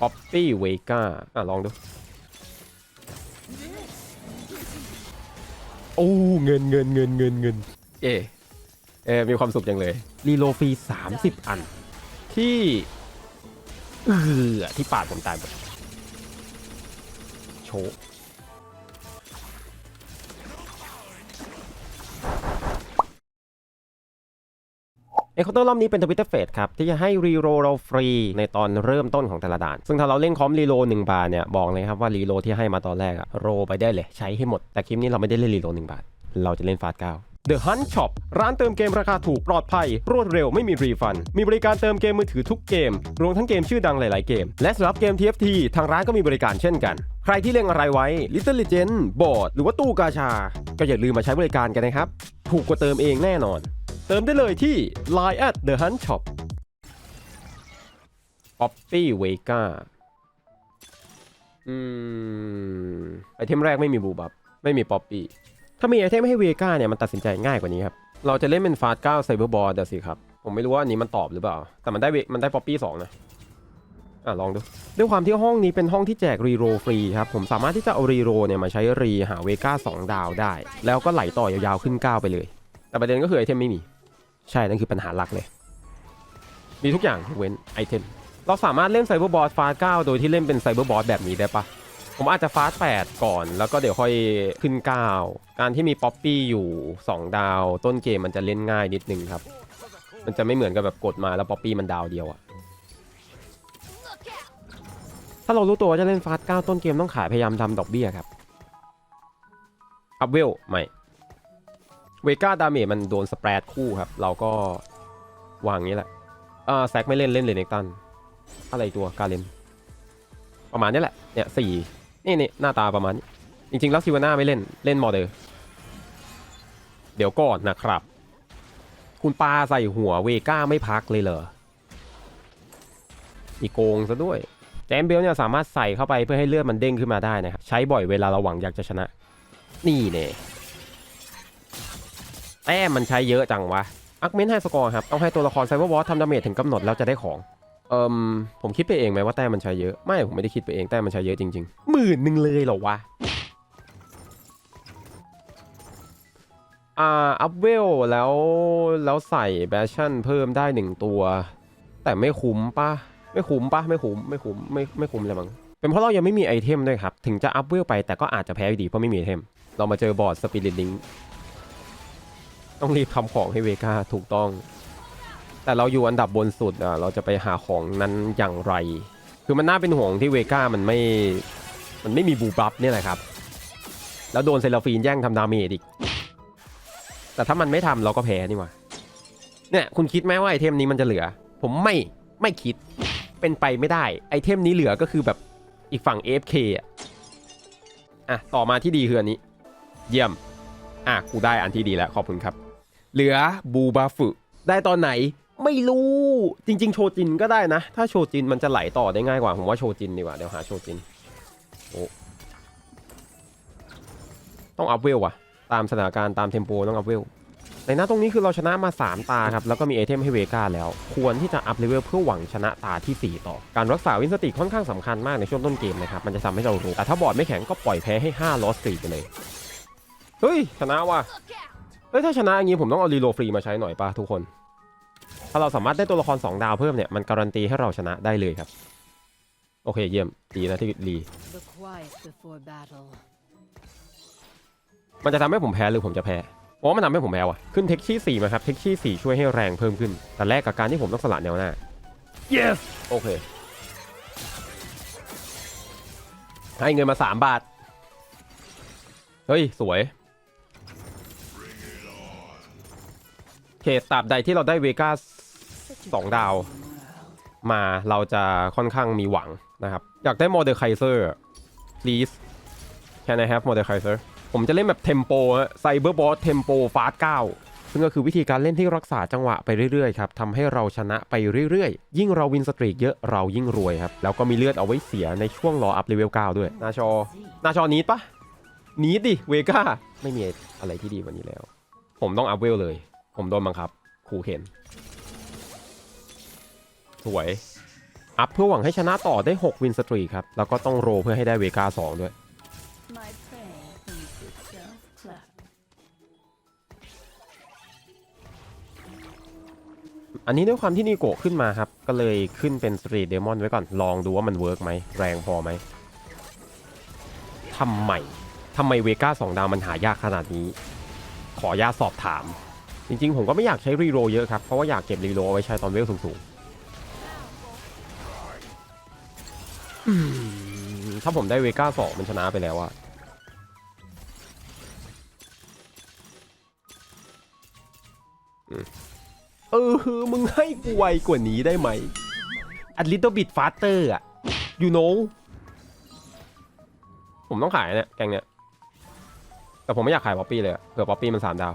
ป๊อปปี้เวก้าอะ ลองดู โอ้เงินเงินเงินเงินเงินเอเออมีความสุขจังเลย รีโลฟรี 30 อัน ที่เออที่ปาดผมตายหมดโชว์ เอเคาน์เตอร์รอบนี้เป็นทวิตเตอร์เฟสครับ ที่จะให้รีโรเราฟรีในตอนเริ่มต้นของแต่ละด่าน ซึ่งถ้าเราเล่นคอมรีโรหนึ่งบาทเนี่ยบอกเลยครับว่ารีโรที่ให้มาตอนแรกอะโรไปได้เลยใช้ให้หมด แต่คลิปนี้เราไม่ได้เล่นรีโรหนึ่งบาท เราจะเล่นฟาสเก้า The Hunt Shop ร้านเติมเกมราคาถูกปลอดภัย รวดเร็วไม่มีรีฟัน มีบริการเติมเกมมือถือทุกเกม รวมทั้งเกมชื่อดังหลาย ๆ เกม และสำหรับเกม TFT ทางร้านก็มีบริการเช่นกัน ใครที่เล่นอะไรไว้ Little Legend บอร์ดหรือว่าตู้กาชา ก็อย่าลืมมาใช้บริการกันนะครับ ถูกกว่าเติมเองแน่นอน เติมได้เลยที่ Line at The Hunt Shop Poppy Vega อืมไอเทมแรกไม่มีบูบับ ไม่มีป๊อปปี้ ถ้ามีไอเทมให้เวก้าเนี่ย มันตัดสินใจง่ายกว่านี้ครับ เราจะเล่นเป็นฟาสเก้าไซเบอร์บอลเดี๋ยวสิครับ ผมไม่รู้ว่าอันนี้มันตอบหรือเปล่า แต่มันได้เวมันได้ป๊อปปี้สองนะ อะ ลองดู ด้วยความที่ห้องนี้เป็นห้องที่แจกรีโรฟรีครับ ผมสามารถที่จะเอารีโรเนี่ยมาใช้รีหาเวก้าสองดาวได้ แล้วก็ไหลต่อยาวๆขึ้นก้าไปเลย แต่ประเด็นก็คือไอเทมไม่มี ใช่ นั่นคือปัญหาหลักเลย มีทุกอย่างยกเว้นไอเทม เราสามารถเล่นไซเบอร์บอสฟาสเก้าโดยที่เล่นเป็นไซเบอร์บอสแบบนี้ได้ปะผมอาจจะฟาสแปดก่อน แล้วก็เดี๋ยวค่อยขึ้น9การที่มีป๊อปปี้อยู่ 2 ดาว ต้นเกมมันจะเล่นง่ายนิดนึงครับ มันจะไม่เหมือนกับแบบกดมาแล้วป๊อปปี้มันดาวเดียวอะถ้าเรารู้ตัวว่าจะเล่นฟาส9ต้นเกมต้องขายพยายามทำดอกเบี้ยครับ อัพเวล ไม่ เวก้าดาเมจมันโดนสเปรดคู่ครับ เราก็วางอย่างนี้แหละอ่าแซกไม่เล่นเล่นเลยเนกตัน อะไรตัวการเลนประมาณนี้แหละ เนี่ยสี่นี่นี่หน้าตาประมาณนี้จริงๆ แล้วซิวาน่าไม่เล่นเล่นมอเดอร์ เดี๋ยวก่อนนะครับ คุณปาใส่หัวเวก้าไม่พักเลยเหรอมีโกงซะด้วยแจมเบลเนี่ยสามารถใส่เข้าไปเพื่อให้เลือดมันเด้งขึ้นมาได้นะครับ ใช้บ่อยเวลาเราหวังอยากจะชนะ นี่เนี่ย แต้มมันใช้เยอะจังวะอักเมนให้สกอร์ครับต้องให้ตัวละครไซเบอร์บอสทำดาเมจถึงกำหนดแล้วจะได้ของเอิมผมคิดไปเองไหมว่าแต้มมันใช้เยอะไม่ผมไม่ได้คิดไปเองแต้มมันใช้เยอะจริงๆหมื่นหนึ่งเลยเหรอวะอ่าอัพเวลแล้วแล้วใส่แบชชั่นเพิ่มได้หนึ่งตัว แต่ไม่คุ้มปะไม่คุ้มปะไม่คุ้มไม่คุ้มไม่ไม่คุ้มเลยมั้งเป็นเพราะเรายังไม่มีไอเทมด้วยครับ ถึงจะอัพเวลไปแต่ก็อาจจะแพ้อยู่ดีเพราะไม่มีไอเทม เรามาเจอบอร์ดสปิริตลิง ต้องรีบทำของให้เวก้าถูกต้อง แต่เราอยู่อันดับบนสุดอะเราจะไปหาของนั้นอย่างไร คือมันน่าเป็นห่วงที่เวก้ามันไม่ มันไม่มีบูบัฟเนี่ยแหละครับ แล้วโดนเซราฟีนแย่งทำดาเมจอีก แต่ถ้ามันไม่ทำเราก็แพ้นี่หว่า เนี่ยคุณคิดไหมว่าไอเทมนี้มันจะเหลือ ผมไม่ไม่คิด เป็นไปไม่ได้ ไอเทมนี้เหลือก็คือแบบอีกฝั่ง AFK อะอะ ต่อมาที่ดีคืออันนี้ เยี่ยม อะ กูได้อันที่ดีแล้ว ขอบคุณครับ เหลือบูบาฟุได้ตอนไหนไม่รู้จริง ๆ โชจินก็ได้นะ ถ้าโชจินมันจะไหลต่อได้ง่ายกว่า ผมว่าโชจินดีกว่าเดี๋ยวหาโชจินโอ้ต้องอัพเวลว่ะ ตามสถานการณ์ตามเทมโปต้องอัพเวลในหน้าตรงนี้คือเราชนะมา 3 ตาครับ แล้วก็มีไอเทมให้เวก้าแล้ว ควรที่จะอัพเลเวลเพื่อหวังชนะตาทีสี่4 ต่อ การรักษาวินสติค่อนข้างสำคัญมากในช่วงต้นเกมนะครับ มันจะทำให้เรารู้แต่ถ้าบอร์ดไม่แข็งก็ปล่อยแพ้ให้5ลอสตีไปเลย เฮ้ย ชนะว่ะ เฮ้ยถ้าชนะอย่างนี้ผมต้องเอารีโลฟรีมาใช้หน่อยป่ะทุกคน ถ้าเราสามารถได้ตัวละคร 2 ดาวเพิ่มเนี่ยมันการันตีให้เราชนะได้เลยครับ โอเคเยี่ยมดีนะที่รี The quiet before battle. มันจะทำให้ผมแพ้หรือผมจะแพ้เพราะว่ามันทำให้ผมแพ้ว่ะขึ้นเทคชี่สี่มาครับเทคชี่สี่ช่วยให้แรงเพิ่มขึ้น แต่แรกกับการที่ผมต้องสละแนวหน้า yes โอเคให้เงินมา 3 บาท เฮ้ย สวย เคตราบใดที่เราได้เวก้าสองดาว มาเราจะค่อนข้างมีหวังนะครับ อยากได้โมเดลไคเซอร์ please can I have โมเดลไคเซอร์ผมจะเล่นแบบเทมโปไซเบอร์บอสเทมโปฟาสเก้าซึ่งก็คือวิธีการเล่นที่รักษาจังหวะไปเรื่อยๆครับทำให้เราชนะไปเรื่อยๆ ยิ่งเราวินสตรีกเยอะเรายิ่งรวยครับ แล้วก็มีเลือดเอาไว้เสียในช่วงรออัพเลเวล9ด้วย นาชอ นาชอนีดปะนีดดิ เวก้า ไม่มีอะไรที่ดีกว่านี้แล้ว ผมต้องอัพเวลเลย ผมโดนบังคับครูเข็น สวย อัพเพื่อหวังให้ชนะต่อได้ 6 วินสตรีครับ แล้วก็ต้องโรเพื่อให้ได้เวกา2ด้วย My prey thinks itself clever. อันนี้ด้วยความที่นีโกะขึ้นมาครับ ก็เลยขึ้นเป็นสตรีทเดมอนไว้ก่อน ลองดูว่ามันเวิร์กไหม แรงพอไหมทำไมทำไมเวก้าสองดาวมันหายากขนาดนี้ ขออนุญาตสอบถาม จริงๆ ผมก็ไม่อยากใช้รีโรเยอะครับ เพราะว่าอยากเก็บรีโรเอาไว้ใช้ตอนเวลสูงๆถ้าผมได้เวก้าสองมันชนะไปแล้วอะอืมเออ มึงให้กูไวกว่านี้ได้ไหม a little bit faster อะ you know ผมต้องขายเนี่ยแกงเนี่ยแต่ผมไม่อยากขายป๊อปปี้เลยเผื่อป๊อปปี้มันสามดาว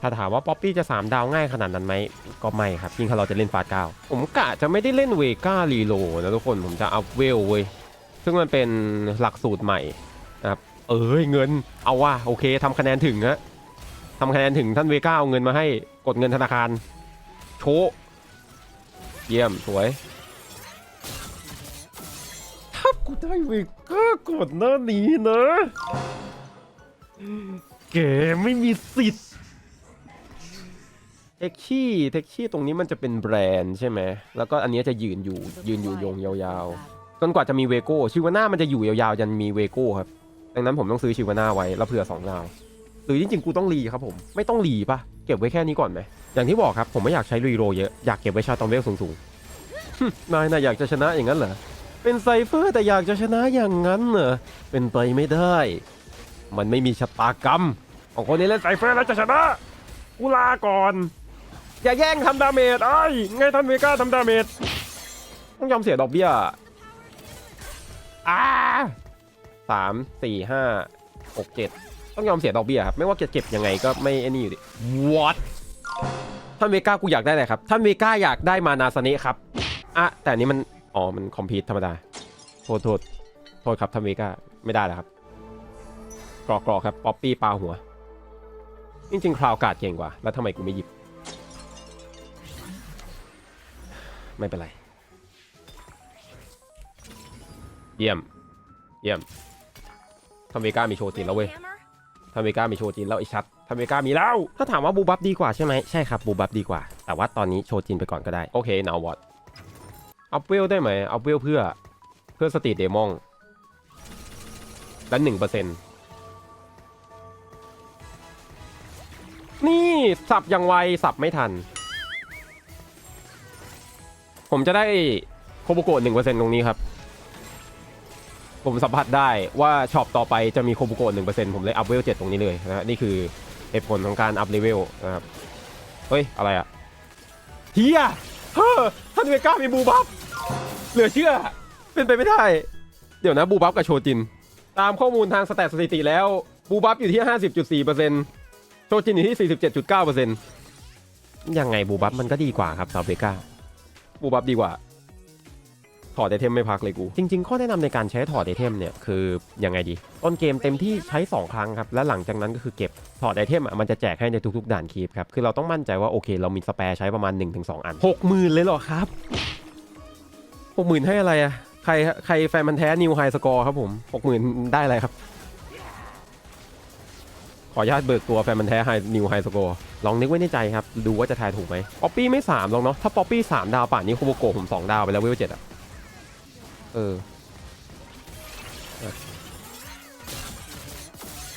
ถ้าถามว่าป๊อปปี้จะสามดาวง่ายขนาดนั้นไหมก็ไม่ครับยิ่งถ้าเราจะเล่นฟาสเก้าผมกะจะไม่ได้เล่นเวก้ารีโลนะทุกคนผมจะอัพเวลเว้ยซึ่งมันเป็นหลักสูตรใหม่นะครับเอ้ยเงินเอาว่าโอเคทำคะแนนถึงฮะทำคะแนนถึงท่านเวก้าเอาเงินมาให้กดเงินธนาคาร โชว์เยี่ยมสวยถ้ากูได้เวก้ากดหน้านี้นะแกไม่มีสิทธิ์ เทคชี่เทคชี่ตรงนี้มันจะเป็นแบรนด์ใช่ไหม แล้วก็อันนี้จะยืนอยู่ยืนอยู่ยงยาวๆ จนกว่าจะมีเวโก้ชิวาน่ามันจะอยู่ยาวๆยันมีเวโก้ครับ ดังนั้นผมต้องซื้อชิวาน่าไว้แล้วเผื่อสองดาว หรือจริงๆกูต้องรีครับผม ไม่ต้องรีปะเก็บไว้แค่นี้ก่อนไหม อย่างที่บอกครับผมไม่อยากใช้รีโรเยอะ อยากเก็บไว้ชาตอนเวลสูงๆ นายน่ะอยากจะชนะอย่างนั้นเหรอ เป็นไซเฟอร์แต่อยากจะชนะอย่างนั้นเหรอ เป็นไปไม่ได้ มันไม่มีชะตากรรมของคนนี้เล่นไซเฟอร์แล้วจะชนะกูลาก่อน อย่าแย่งทำดาเมจไอ้ยไงทันเวก้าทำดาเมจต้องยอมเสียดอกเบี้ยอ่าสามสี่ห้าหกเจ็ดต้องยอมเสียดอกเบี้ยครับ ไม่ว่าจะเก็บยังไงก็ไม่ไอ้นี่อยู่ดิ what ท่านเวก้ากูอยากได้อะไรครับ ท่านเวก้าอยากได้มานาสเนะครับอะแต่นี้มัน อ๋อ มันคอมพิวธรรมดา โทษโทษโทษครับท่านเวก้าไม่ได้แล้วครับ กรอกรอครับ ป๊อปปี้ปลาหัว จริงๆคราวกาดเก่งกว่า แล้วทำไมกูไม่หยิบ ไม่เป็นไร เยี่ยม เยี่ยมทำเวก้ามีโชว์จินแล้วเว้ยทำเวก้ามีโชว์จินแล้วไอ้ชัดทำเวก้ามีแล้ว ถ้าถามว่าบูบับดีกว่าใช่ไหมใช่ครับบูบับดีกว่า แต่ว่าตอนนี้โชว์จินไปก่อนก็ได้ โอเค now what อัพเวลได้ไหมอัพเวลเพื่อเพื่อสตรีทเดมองและหนึ่งเปอร์เซ็นต์นี่ สับอย่างไว สับไม่ทัน ผมจะได้โคโบโกะหนึ่งเปอร์เซ็นต์ตรงนี้ครับ ผมสัมผัสได้ว่าช็อปต่อไปจะมีโคโบโกะหนึ่งเปอร์เซ็นต์ผมเลยอัพเวลเจ็ดตรงนี้เลยนะฮะนี่คือเหตุผลของการอัพเลเวลนะครับ เฮ้ย อะไรอะเฮียเฮ้อท่านเวก้ามีบูบัฟเหลือเชื่อ เป็นไปไม่ได้ เดี๋ยวนะบูบัฟกับโชจิน ตามข้อมูลทางสแตทสถิติแล้ว บูบัฟอยู่ที่50.4%โชจินอยู่ที่47.9%ยังไงบูบัฟมันก็ดีกว่าครับซาเวก้า บูบัฟดีกว่า ถอดไอเทมไม่พักเลยกู จริง ๆ ข้อแนะนำในการใช้ถอดไอเทมเนี่ยคือยังไงดี ต้นเกมเต็มที่ใช้ 2 ครั้งครับ และหลังจากนั้นก็คือเก็บถอดไอเทมอะมันจะแจกให้ในทุกๆด่านคีบครับ คือเราต้องมั่นใจว่าโอเค เรามีสแปร์ใช้ประมาณ 1-2 อัน 60,000 เลยเหรอครับ 60,000 ให้อะไรอะใครใครแฟนมันแท้นิวไฮสกอร์ครับผม60,000 ได้อะไรครับ ขออนุญาตเบิกตัวแฟนมันแท้ไฮนิวไฮสกอร์ ลองนึกไว้ในใจครับ ดูว่าจะทายถูกไหมป๊อปปี้ไม่3หรอกเนาะถ้าป๊อปปี้3ดาวป่านนี้โคโบโกะผม2ดาวไปแล้วเวลเจ็ดอะเออ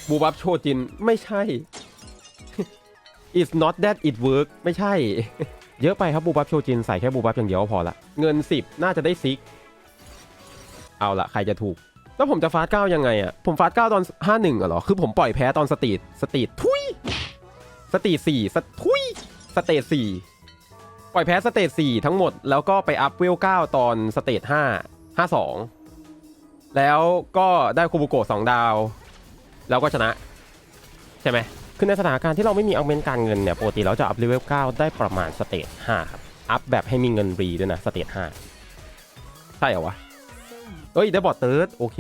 บูบับโชจินไม่ใช่ it's not that it work ไม่ใช่ เยอะไปครับบูบับโชจินใส่แค่บูบับอย่างเดียวพอละ เงิน 10 น่าจะได้ซิก เอาละใครจะถูก แล้วผมจะฟาสเก้ายังไงอะผมฟาสเก้าตอน 51อะเหรอ คือผมปล่อยแพ้ตอนสตรีทสตรีททุย สตรีสี่สทุยสเตทสี่ปล่อยแพ้สเตทสี่ทั้งหมดแล้วก็ไปอัพเวลเก้าตอนสเตทห้าห้าสองแล้วก็ได้คูบุโกะสองดาว แล้วก็ชนะ ใช่ไหมคือในสถานการณ์ที่เราไม่มีอัพเมนการเงินเนี่ยปกติเราจะอัพเลเวล9ได้ประมาณสเตจ5ครับอัพแบบให้มีเงินรีด้วยนะสเตจ5ใช่เหรอวะเอ้ยได้บอทเติร์ดโอเค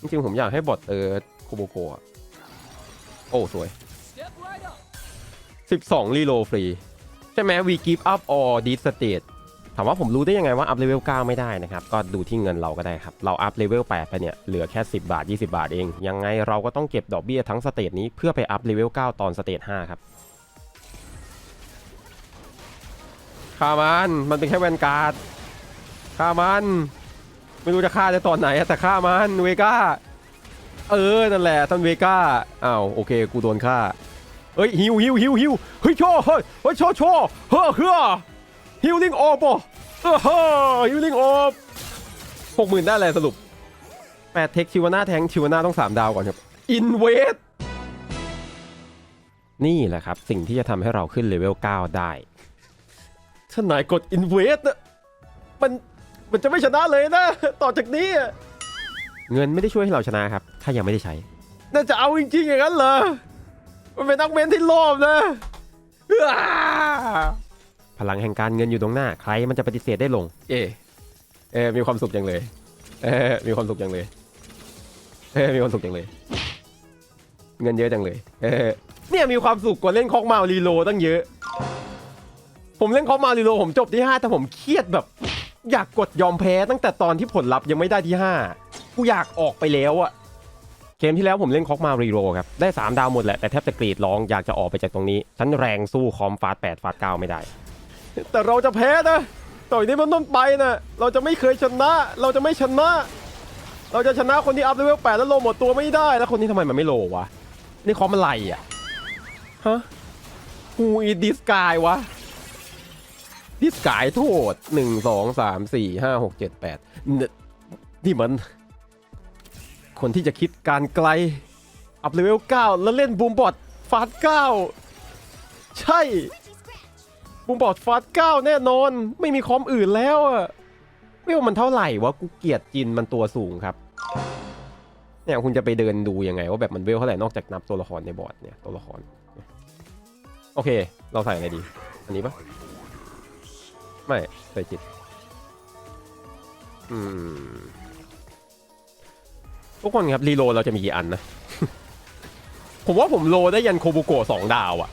จริงๆผมอยากให้บอทเติร์ดคูโบโกะโอ้ สวย 12 รีโลฟรี ใช่ไหม we give up all this state ถามว่าผมรู้ได้ยังไงว่าอัพเลเวล9ไม่ได้นะครับ ก็ดูที่เงินเราก็ได้ครับ เราอัพเลเวล8ไปเนี่ยเหลือแค่ 10 บาท 20 บาทเอง ยังไงเราก็ต้องเก็บดอกเบี้ยทั้งสเตจนี้เพื่อไปอัพเลเวล9ตอนสเตจ5ครับฆ่ามันมันเป็นแค่แวนการ์ดฆ่ามัน ไม่รู้จะฆ่าได้ตอนไหนแต่ฆ่ามันเวก้า เออ นั่นแหละท่านเวก้าอ้าวโอเค กูโดนฆ่า เฮ้ยฮิวฮิวฮิวฮิวเฮ้ยโชว์เฮ้ยเฮ้ยโชว์โชว์เฮ้อเฮ้อฮิวลิงออฟอะเออเฮ้อฮิวลิงออฟหกหมื่นได้อะไรสรุปแปดเทคชิวาน่าแทงชิวาน่าต้องสามดาวก่อนครับอินเวสนี่แหละครับ สิ่งที่จะทำให้เราขึ้นเลเวล9ได้ถ้านายกดอินเวสมันมันจะไม่ชนะเลยนะ ต่อจากนี้ เงินไม่ได้ช่วยให้เราชนะครับ ถ้ายังไม่ได้ใช้ น่าจะเอาจริงๆอย่างนั้นเหรอ มันเป็นนักเมนที่โลภนะอ้าพลังแห่งการเงินอยู่ตรงหน้า ใครมันจะปฏิเสธได้ลง เอ เอมีความสุขจังเลย เออมีความสุขจังเลยเออมีความสุขจังเลย เงินเยอะจังเลย เออเนี่ยมีความสุขกว่าเล่นคอกมารีโลตั้งเยอะ ผมเล่นคอกมารีโลผมจบที่ 5 แต่ผมเครียดแบบ อยากกดยอมแพ้ตั้งแต่ตอนที่ผลลัพธ์ยังไม่ได้ที่5กูอยากออกไปแล้วอะ เกมที่แล้วผมเล่นคอกมารีโรครับ ได้ 3 ดาวหมดแหละ แต่แทบจะกรีดร้องอยากจะออกไปจากตรงนี้ ฉันแรงสู้คอมฟาส8ฟาส9ไม่ได้ แต่เราจะแพ้นะ ต่อยนี้มันต้นไปนะเราจะไม่เคยชนะ เราจะไม่ชนะ เราจะชนะคนที่อัพเลเวล8แล้วโลหมดตัวไม่ได้ แล้วคนนี้ทำไมมันไม่โลวะ นี่คอมอะไรอะ ฮะ Who is this guy วะ this guy โทษหนึ่งสองสามสี่ห้าหกเจ็ดแปดนี่มัน คนที่จะคิดการไกล อัพเลเวล 9 แล้วเล่นบูมบอดฟาส9ใช่ บูมบอดฟาส9แน่นอน ไม่มีคอมอื่นแล้วอะเวลมันเท่าไหร่วะ กูเกลียดจินมันตัวสูงครับ เนี่ยคุณจะไปเดินดูยังไง ว่าแบบมันเวลเท่าไหร่นอกจากนับตัวละครในบอร์ดเนี่ยตัวละคร โอเค เราใส่อะไรดี อันนี้ปะไม่ ใส่จิต อืม ทุกคนครับรีโลเราจะมีกี่อันนะ ผมว่าผมโลได้ยันโคบุโกะสองดาวอะ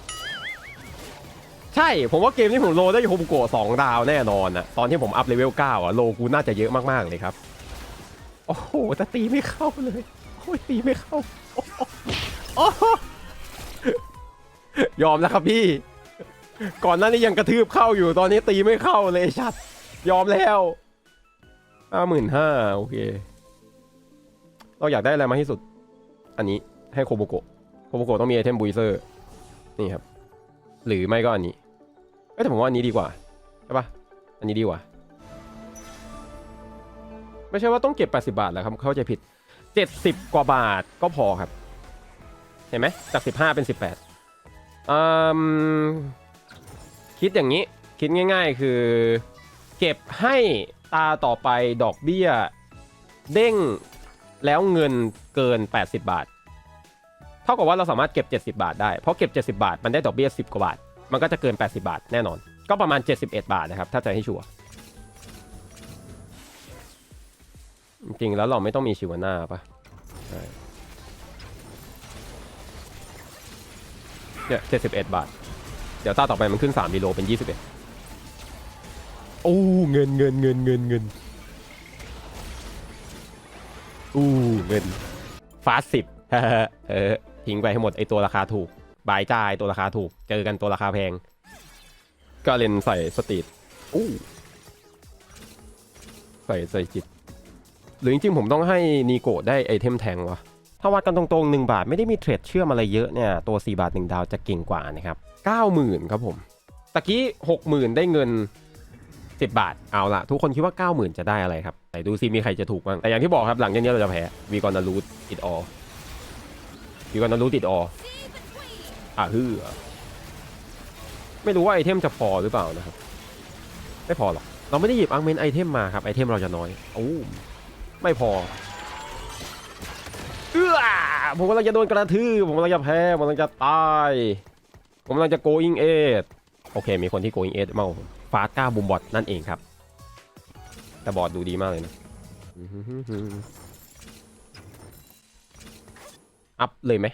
ใช่ ผมว่าเกมนี้ผมโลได้โคบุโกะสองดาวแน่นอนอะตอนที่ผมอัพเลเวลเก้าอะโลกูน่าจะเยอะมากๆเลยครับ โอ้โหแต่ตีไม่เข้าเลยโอ้ยตีไม่เข้าโอ้โหโอ้โหยอมแล้วครับพี่ ก่อนหน้านี้ยังกระทืบเข้าอยู่ตอนนี้ตีไม่เข้าเลยชัด ยอมแล้วห้าหมื่นห้าโอเค เราอยากได้อะไรมาที่สุด อันนี้ให้โคโบโกะโคโบโกะต้องมีไอเทมบูเซอร์นี่ครับ หรือไม่ก็อันนี้เอ้แต่ผมว่าอันนี้ดีกว่าใช่ปะอันนี้ดีกว่า ไม่ใช่ว่าต้องเก็บ 80 บาทแล้วครับ เข้าใจผิด 70 กว่าบาทก็พอครับ เห็นไหมจาก 15 เป็น 18อืมคิดอย่างนี้คิดง่าย ๆ คือ เก็บให้ตาต่อไปดอกเบี้ย เด้ง แล้วเงินเกิน 80 บาท เท่ากับว่าเราสามารถเก็บ 70 บาทได้ เพราะเก็บ 70 บาท มันได้ดอกเบี้ย 10 กว่าบาท มันก็จะเกิน 80 บาทแน่นอน ก็ประมาณ 71 บาทนะครับ ถ้าจะให้ชัวร์จริงแล้วเราไม่ต้องมีชิวาน่าปะเนี่ย71บาท เดี๋ยวตาต่อไปมันขึ้น3ดีโลเป็น21โอ้ เงินเงินเงินเงินเงิน อู้เงินฟาสสิบเออทิ้งไปให้หมดไอตัวราคาถูก บายจ่ายตัวราคาถูก เจอกันตัวราคาแพง ก็เลนใส่สตรีทอู้ใส่ใส่จิต หรือจริงๆผมต้องให้นีโกะได้ไอเทมแทงวะถ้าวัดกันตรงๆ 1 บาทไม่ได้มีเทรดเชื่อมอะไรเยอะเนี่ย ตัว 4 บาท 1 ดาวจะเก่งกว่านะครับ 90,000 ครับผม ตะกี้ 60,000 ได้เงิน 10 บาท เอาละทุกคนคิดว่า 90,000 จะได้อะไรครับไหนดูซิมีใครจะถูกบ้าง แต่อย่างที่บอกครับหลังจากนี้เราจะแพ้วีกอนารูทติดออวีกอนารูทติดออะฮือไม่รู้ว่าไอเทมจะพอหรือเปล่านะครับ ไม่พอหรอก เราไม่ได้หยิบอังเมนไอเทมมาครับไอเทมเราจะน้อยโอ้ไม่พอเออผมกำลังจะโดนกระทืบผมกำลังจะแพ้ผมกำลังจะตาย ผมกำลังจะ going eight โอเค มีคนที่ going eight มา ฟาสก้าบุมบอทนั่นเองครับ แต่บอดดูดีมากเลยนะอัพเลยไหม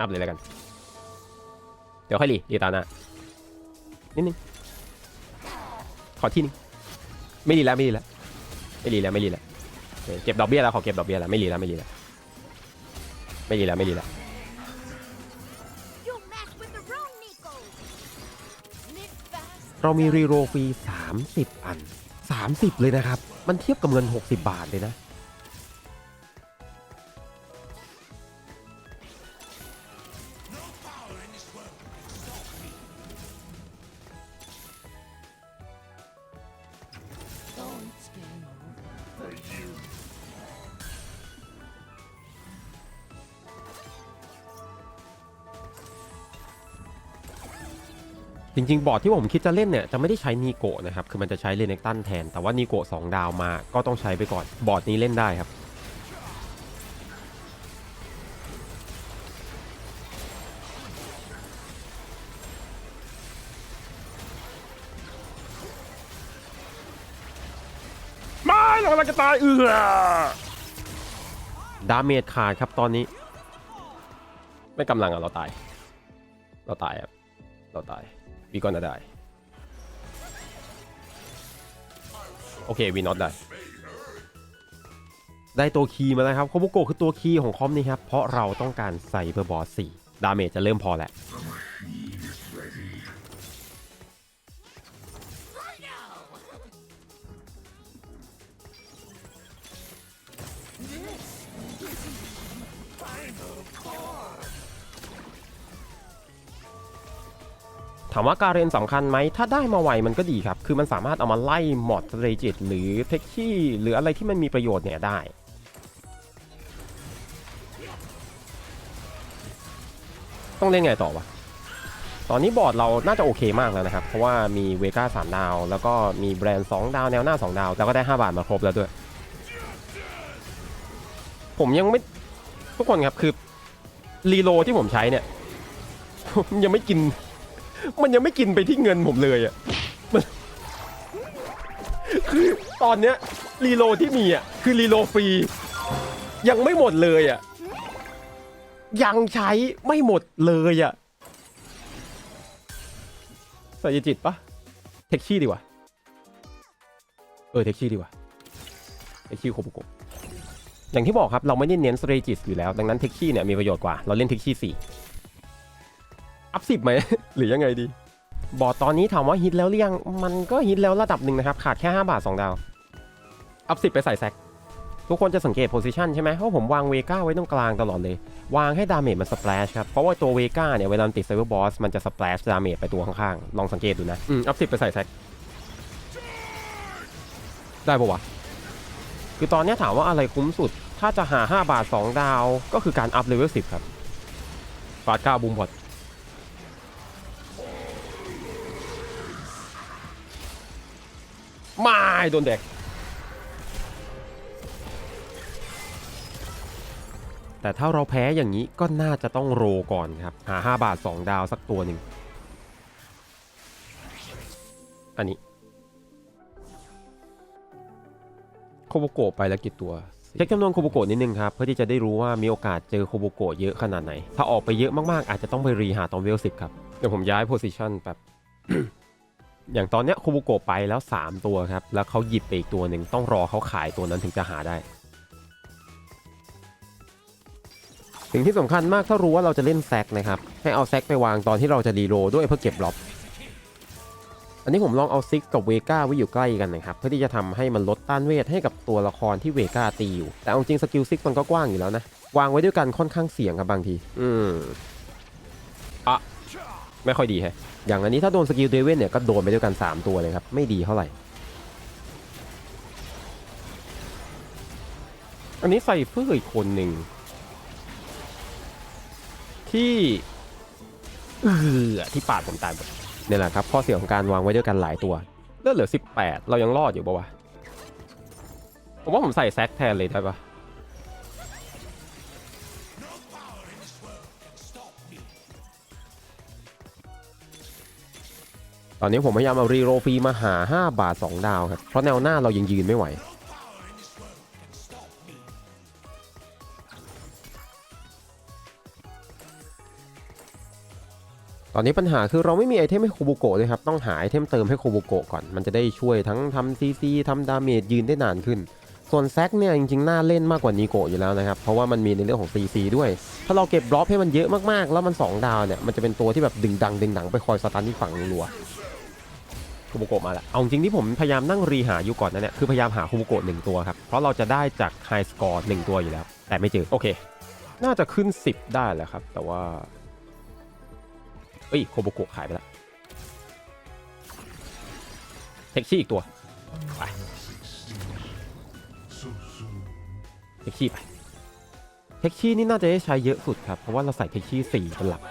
อัพเลยแล้วกัน เดี๋ยวค่อยรีรีตาหน้านิดนึงขอที่นึงไม่รีแล้วไม่รีแล้วไม่รีแล้วไม่รีแล้วเคเก็บดอกเบี้ยแล้วขอเก็บดอกเบี้ยแล้วไม่รีแล้วไม่รีแล้วไม่รีแล้วไม่รีแล้ว เรามีรีโรฟรี 30 อัน 30 เลยนะครับ มันเทียบกับเงิน 60 บาทเลยนะ จริงๆ บอร์ดที่ผมคิดจะเล่นเนี่ยจะไม่ได้ใช้นีโกะนะครับ คือมันจะใช้เลนเนกตันแทน แต่ว่านีโกะ2ดาวมาก็ต้องใช้ไปก่อน บอร์ดนี้เล่นได้ครับไม่เรากำลังจะตายเอือดาเมจขาดครับตอนนี้ ไม่กำลังอะเราตาย เราตายครับเราตาย วีกอนได้โอเควีนอตได้ได้ตัวคีย์มาแล้วครับโคบุโกะคือตัวคีย์ของคอมนี่ครับ เพราะเราต้องการใส่เบอร์บอส4ดาเมจจะเริ่มพอแหละ ถามว่าการเรียนสำคัญไหมถ้าได้มาไวมันก็ดีครับ คือมันสามารถเอามาไล่มอดสเตรจิตหรือเทคชี่หรืออะไรที่มันมีประโยชน์เนี่ยได้ต้องเล่นไงต่อวะ ตอนนี้บอร์ดเราน่าจะโอเคมากแล้วนะครับ เพราะว่ามีเวก้า3ดาว แล้วก็มีแบรนด์ 2 ดาวแนวหน้า 2 ดาว แล้วก็ได้ 5 บาทมาครบแล้วด้วย ผมยังไม่ทุกคนครับคือรีโลที่ผมใช้เนี่ย ผมยังไม่กิน มันยังไม่กินไปที่เงินผมเลยอะ่ะคือตอนเนี้ยรีโลที่มีอะคือรีโลฟรี ยังไม่หมดเลยอะยังใช้ไม่หมดเลยอะใส่จิตปะเทคชี่ดีกว่าเออเทคชี่ดีกว่าเทคชี่โคบุโกอย่างที่บอกครับเราไม่ได้เน้นสเตรจิตอยู่แล้ว ดังนั้นเทคชี่เนี่ยมีประโยชน์กว่า เราเล่นเทคชี่สี่ อัพสิบไหม หรือยังไงดี บอร์ดตอนนี้ถามว่าฮิตแล้วหรือยัง มันก็ฮิตแล้วระดับหนึ่งนะครับ ขาดแค่ 5 บาท 2 ดาว อัพสิบไปใส่แซกทุกคนจะสังเกตโพซิชันใช่ไหมเพราะผมวางเวก้าไว้ตรงกลางตลอดเลย วางให้ดาเมจมันสเปลชครับ เพราะว่าตัวเวก้าเนี่ยเวลานติดไซเบอร์บอสมันจะสเปลชดาเมจไปตัวข้างๆ ลองสังเกตดูนะ อืม อัพสิบไปใส่แซกได้ปะวะ คือตอนนี้ถามว่าอะไรคุ้มสุด ถ้าจะหา 5 บาท 2 ดาว ก็คือการอัพเลเวล10 ครับฟาดก้าบูมพอด ไม่โดนเด็กแต่ถ้าเราแพ้อย่างนี้ก็น่าจะต้องโรก่อนครับ หา 5 บาท 2 ดาวสักตัวหนึ่ง อันนี้โคโบโกะไปแล้วกี่ตัว เช็คจำนวนโคโบโกะนิดนึงครับ เพื่อที่จะได้รู้ว่ามีโอกาสเจอโคโบโกะเยอะขนาดไหน ถ้าออกไปเยอะมากๆ อาจจะต้องไปรีหาตอนเวลสิบครับ เดี๋ยวผมย้ายโพซิชันแบบ อย่างตอนเนี้ยคโบโกะไปแล้ว 3 ตัวครับ แล้วเขาหยิบไปอีกตัวหนึ่งต้องรอเขาขายตัวนั้นถึงจะหาได้ สิ่งที่สำคัญมากถ้ารู้ว่าเราจะเล่นแซกนะครับ ให้เอาแซกไปวางตอนที่เราจะรีโรลด้วยเพื่อเก็บล็อบอันนี้ผมลองเอาซิกกับเวก้าไว้อยู่ใกล้กันนะครับ เพื่อที่จะทำให้มันลดต้านเวทให้กับตัวละครที่เวก้าตีอยู่ แต่เอาจริงสกิลซิกมันก็กว้างอยู่แล้วนะ วางไว้ด้วยกันค่อนข้างเสี่ยงครับบางที อืมอะ ไม่ค่อยดีแฮะ อย่างอันนี้ถ้าโดนสกิลเดเวนเนี่ยก็โดนไปด้วยกัน 3 ตัวเลยครับ ไม่ดีเท่าไหร่ อันนี้ใส่เฟื่ออีกคนหนึ่ง ที่เออที่ปาดผมตายหมดเนี่ยแหละครับ ข้อเสียของการวางไว้ด้วยกันหลายตัวเลือดเหลือ 18 เรายังรอดอยู่ปะวะผมว่าผมใส่แซกแทนเลยได้ปะ ตอนนี้ผมพยายามเอารีโรฟรีมาหา 5 บาท 2 ดาวครับ เพราะแนวหน้าเรายังยืนไม่ไหว ตอนนี้ปัญหาคือเราไม่มีไอเทมให้โคบุโกะเลยครับ ต้องหาไอเทมเติมให้โคบุโกะก่อน มันจะได้ช่วยทั้งทำซีซีทำดาเมจยืนได้นานขึ้น ส่วนแซกเนี่ยจริงๆน่าเล่นมากกว่านีโกะอยู่แล้วนะครับ เพราะว่ามันมีในเรื่องของ CC ด้วย ถ้าเราเก็บบล็อกให้มันเยอะมากๆ แล้วมัน 2 ดาวเนี่ย มันจะเป็นตัวที่แบบดึงดังดึงดังไปคอยสตันที่ฝั่งรัวคุบุโกะมาแล้ว เอาจริงที่ผมพยายามนั่งรีหาอยู่ก่อนนะเนี่ย คือพยายามหาคุบุโกะหนึ่งตัวครับ เพราะเราจะได้จากไฮสกอร์หนึ่งตัวอยู่แล้ว แต่ไม่เจอ โอเค น่าจะขึ้น 10 ได้แหละครับ แต่ว่า เอ้ยโคบุโกะขายไปแล้วเท็กซี่อีกตัว ไป เทคชี่ไปเทคชี่นี่น่าจะได้ใช้เยอะสุดครับ เพราะว่าเราใส่เทคชี่สี่เป็นหลัก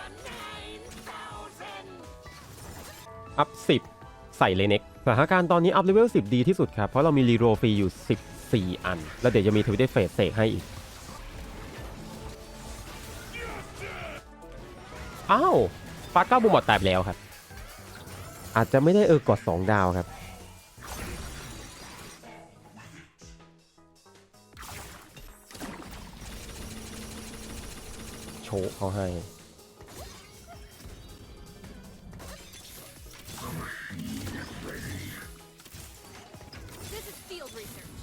อัพ10ใส่เลเน็กสถานการณ์ตอนนี้อัพเลเวล10 ดีที่สุดครับ เพราะเรามีรีโรฟรีอยู่ 14 อัน แล้วเดี๋ยวจะมีทวิตเตอร์เฟสเสกให้อีก อ้าวฟาก้าบูมอดแตกแล้วครับ อาจจะไม่ได้เออกอด2ดาวครับ โชว์เขาให้ This is field research.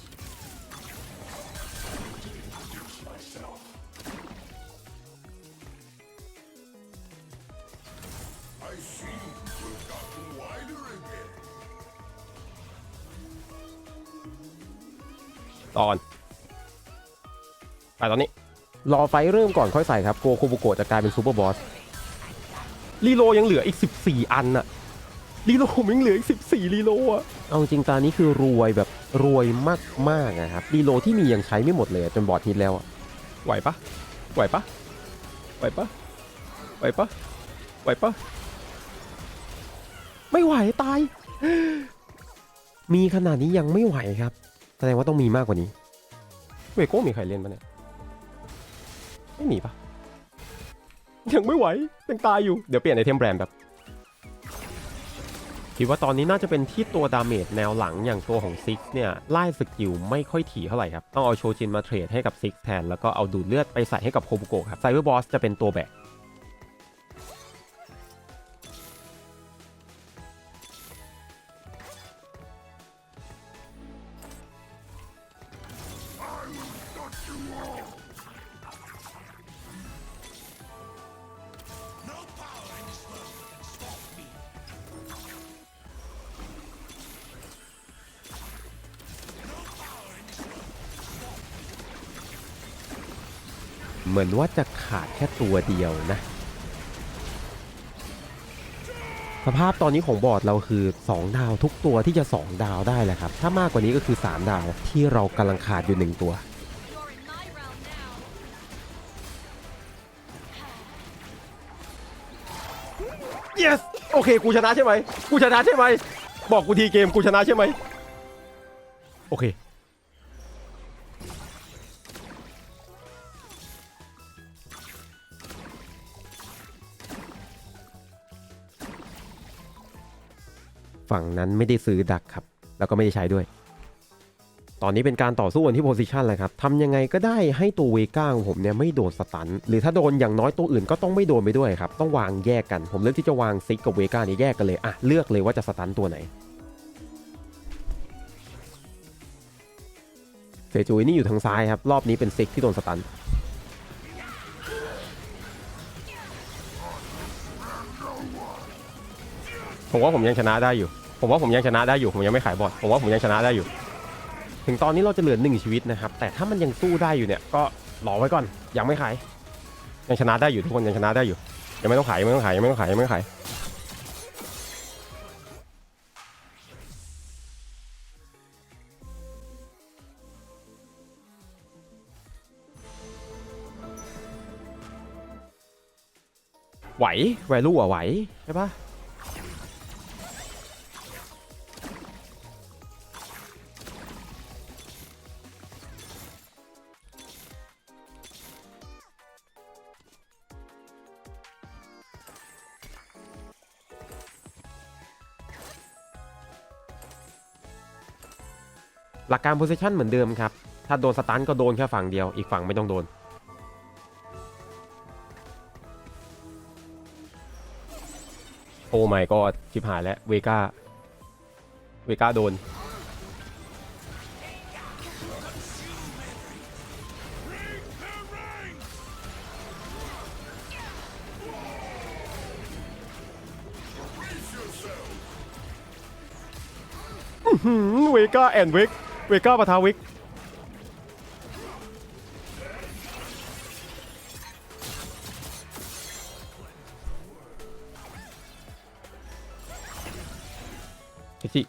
ตอน ไปตอนนี้ รอไฟเริ่มก่อนค่อยใส่ครับโกโคบุโกะจะกลายเป็นซูเปอร์บอสรีโลยังเหลืออีก 14 อันอะรีโลผมยังเหลืออีก 14รีโลอะเอาจริงตานี้คือรวยแบบรวยมากๆนะครับรีโลที่มียังใช้ไม่หมดเลยอะจนบอดฮิตแล้วอะไหวปะไหวปะไหวปะไหวปะไหวปะไม่ไหวตาย มีขนาดนี้ยังไม่ไหวครับ แสดงว่าต้องมีมากกว่านี้เวโก้มีใครเล่นปะเนี่ย ไม่มีปะยังไม่ไหวยังตายอยู่ เดี๋ยวเปลี่ยนไอเทมแบรนด์แบบคิดว่าตอนนี้น่าจะเป็นที่ตัวดาเมจแนวหลังอย่างตัวของซิกเนี่ยไล่สกิลไม่ค่อยถี่เท่าไหร่ครับ ต้องเอาโชจินมาเทรดให้กับซิกแทน แล้วก็เอาดูดเลือดไปใส่ให้กับโคบุโกะครับไซเบอร์บอสจะเป็นตัวแบก มือนว่าจะขาดแค่ตัวเดียวนะ สภาพตอนนี้ของบอร์ดเราคือ 2 ดาวทุกตัวที่จะ 2 ดาวได้แหละครับ ถ้ามากกว่านี้ก็คือ 3 ดาวที่เรากำลังขาดอยู่ 1 ตัว yes โอเค กูชนะใช่ไหม กูชนะใช่ไหม บอกกูทีเกม กูชนะใช่ไหม โอเค ฝั่งนั้นไม่ได้ซื้อดักครับ แล้วก็ไม่ได้ใช้ด้วย ตอนนี้เป็นการต่อสู้กันที่โพซิชันเลยครับทำยังไงก็ได้ให้ตัวเวก้าของผมเนี่ยไม่โดนสตัน หรือถ้าโดนอย่างน้อยตัวอื่นก็ต้องไม่โดนไปด้วยครับ ต้องวางแยกกัน ผมเลือกที่จะวางซิกกับเวก้านี้แยกกันเลย อะ เลือกเลยว่าจะสตันตัวไหนเซจูนี่อยู่ทางซ้ายครับ รอบนี้เป็นซิกที่โดนสตันผมว่าผมยังชนะได้อยู่ ผมว่าผมยังชนะได้อยู่ผมยังไม่ขายบอดผมว่าผมยังชนะได้อยู่ ถึงตอนนี้เราจะเหลือหนึ่งชีวิตนะครับ แต่ถ้ามันยังสู้ได้อยู่เนี่ยก็รอไว้ก่อนยังไม่ขายยังชนะได้อยู่ทุกคนยังชนะได้อยู่ยังไม่ต้องขายยังไม่ต้องขายยังไม่ต้องขายยังไม่ต้องขายไหวแวลูอะไหวใช่ปะ หลักการ position เหมือนเดิมครับ ถ้าโดนสตันก็โดนแค่ฝั่งเดียว อีกฝั่งไม่ต้องโดน โอ้ my god ชิบหายแล้วเวก้า เวก้าโดนอื้อหือเวก้าแอนด์เวก เวก้าปะทาวิกเซ็กซี่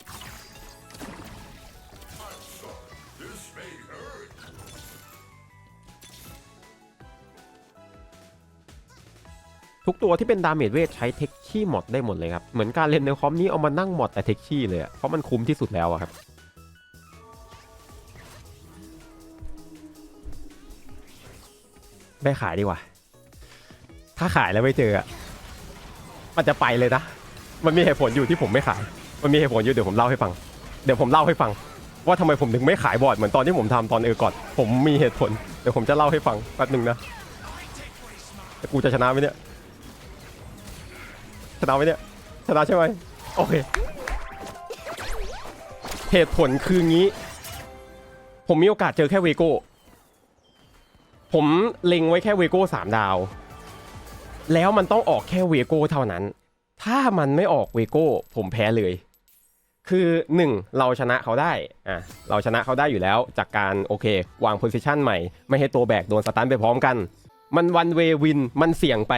ทุกตัวที่เป็นดาเมจเวทใช้เทคชี่หมดได้หมดเลยครับ เหมือนการเล่นในคอมนี้เอามานั่งหมดแต่เทคชี่เลยอะเพราะมันคุ้มที่สุดแล้วอะครับ ไม่ขายดีกว่า ถ้าขายแล้วไม่เจอมันจะไปเลยนะ มันมีเหตุผลอยู่ที่ผมไม่ขาย มันมีเหตุผลอยู่เดี๋ยวผมเล่าให้ฟัง เดี๋ยวผมเล่าให้ฟัง ว่าทำไมผมถึงไม่ขายบอร์ดเหมือนตอนที่ผมทำตอนเออก่อน ผมมีเหตุผล เดี๋ยวผมจะเล่าให้ฟังแป๊บหนึ่งนะแต่กูจะชนะไหมเนี่ยชนะไหมเนี่ยชนะใช่ไหมโอเค เหตุผลคืองี้ ผมมีโอกาสเจอแค่เวโก้ ผมเล็งไว้แค่เวโก้สามดาว แล้วมันต้องออกแค่เวโก้เท่านั้น ถ้ามันไม่ออกเวโก้ผมแพ้เลย คือ1เราชนะเขาได้อะเราชนะเขาได้อยู่แล้วจากการโอเควางโพซิชันใหม่ ไม่ให้ตัวแบกโดนสตันไปพร้อมกัน มันวันเววินมันเสี่ยงไป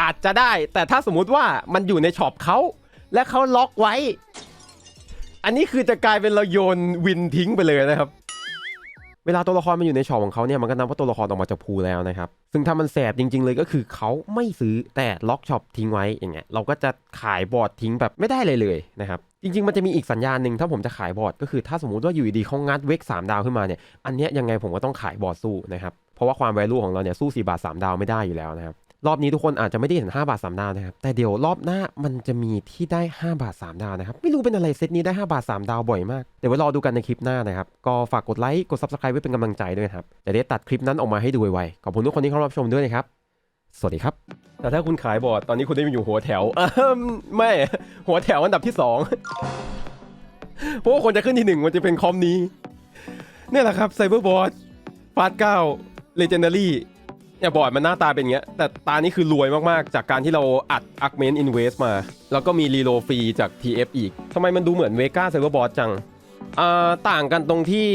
อาจจะได้แต่ถ้าสมมุติว่ามันอยู่ในช็อปเขาและเขาล็อกไว้ อันนี้คือจะกลายเป็นเราโยนวินทิ้งไปเลยนะครับ เวลาตัวละครมันอยู่ในช็อปของเขาเนี่ยมันก็นับว่าตัวละครออกมาจากภูแล้วนะครับ ซึ่งถ้ามันแสบจริง ๆ เลยก็คือเขาไม่ซื้อแต่ล็อกช็อปทิ้งไว้อย่างเงี้ยเราก็จะขายบอร์ดทิ้งแบบไม่ได้เลยเลยนะครับจริง ๆ มันจะมีอีกสัญญาณหนึ่งถ้าผมจะขายบอร์ดก็คือถ้าสมมุติว่าอยู่ดีๆเขางัดเวกสามดาวขึ้นมาเนี่ยอันเนี้ยยังไงผมก็ต้องขายบอร์ดสู้นะครับเพราะว่าความแวลูของเราเนี่ยสู้4บาท3ดาวไม่ได้อยู่แล้วนะครับ รอบนี้ทุกคนอาจจะไม่ได้เห็น 5 บาท 3 ดาวนะครับ แต่เดี๋ยวรอบหน้ามันจะมีที่ได้ 5 บาท 3 ดาวนะครับ ไม่รู้เป็นอะไรเซตนี้ได้ 5 บาท 3 ดาวบ่อยมาก เดี๋ยวไว้รอดูกันในคลิปหน้านะครับ ก็ฝากกดไลค์กด subscribe ไว้เป็นกำลังใจด้วยครับจะได้ตัดคลิปนั้นออกมาให้ดูไวๆขอบคุณทุกคนที่เข้ารับชมด้วยนะครับสวัสดีครับ แต่ถ้าคุณขายบอร์ดตอนนี้คุณได้อยู่หัวแถวไม่หัวแถวอันดับที่สองเพราะว่าคนจะขึ้นที่หนึ่งมันจะเป็นคอมนี้เนี่ยแหละครับไซเบอร์บอร์ดฟาสเก้าเลเจนดารี่ เนี่ยบอร์ดมันหน้าตาเป็นอย่างเงี้ย แต่ตานี้คือรวยมากๆ จากการที่เราอัดอักเมนอินเวสมา แล้วก็มีรีโลฟรีจาก TF อีกทำไมมันดูเหมือนเวก้าไซเบอร์บอร์ดจังอ่าต่างกันตรงที่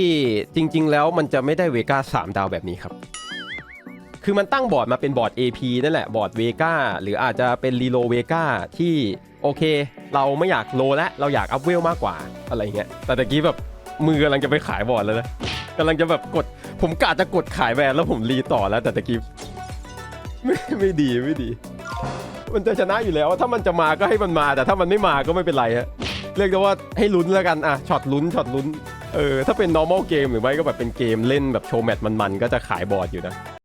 จริง ๆ แล้วมันจะไม่ได้เวก้าสามดาวแบบนี้ครับ คือมันตั้งบอร์ดมาเป็นบอร์ด AP นั่นแหละบอร์ดเวก้าหรืออาจจะเป็นรีโลเวก้าที่โอเค เราไม่อยากโลแล้วเราอยากอัพเวลมากกว่าอะไรเงี้ยแต่ตะกี้แบบมือกำลังจะไปขายบอร์ดแล้วนะกำลังจะแบบกด ผมกะจะกดขายแบรนด์แล้วผมรีต่อแล้วแต่ตะกี้ไม่ไม่ดีไม่ดี มันจะชนะอยู่แล้วถ้ามันจะมาก็ให้มันมา แต่ถ้ามันไม่มาก็ไม่เป็นไรฮะเรียกได้ว่าให้ลุ้นแล้วกันอะช็อตลุ้นช็อตลุ้นเออถ้าเป็น normal game หรือไม่ก็แบบเป็นเกมเล่นแบบโชว์แมตช์มันๆก็จะขายบอร์ดอยู่นะ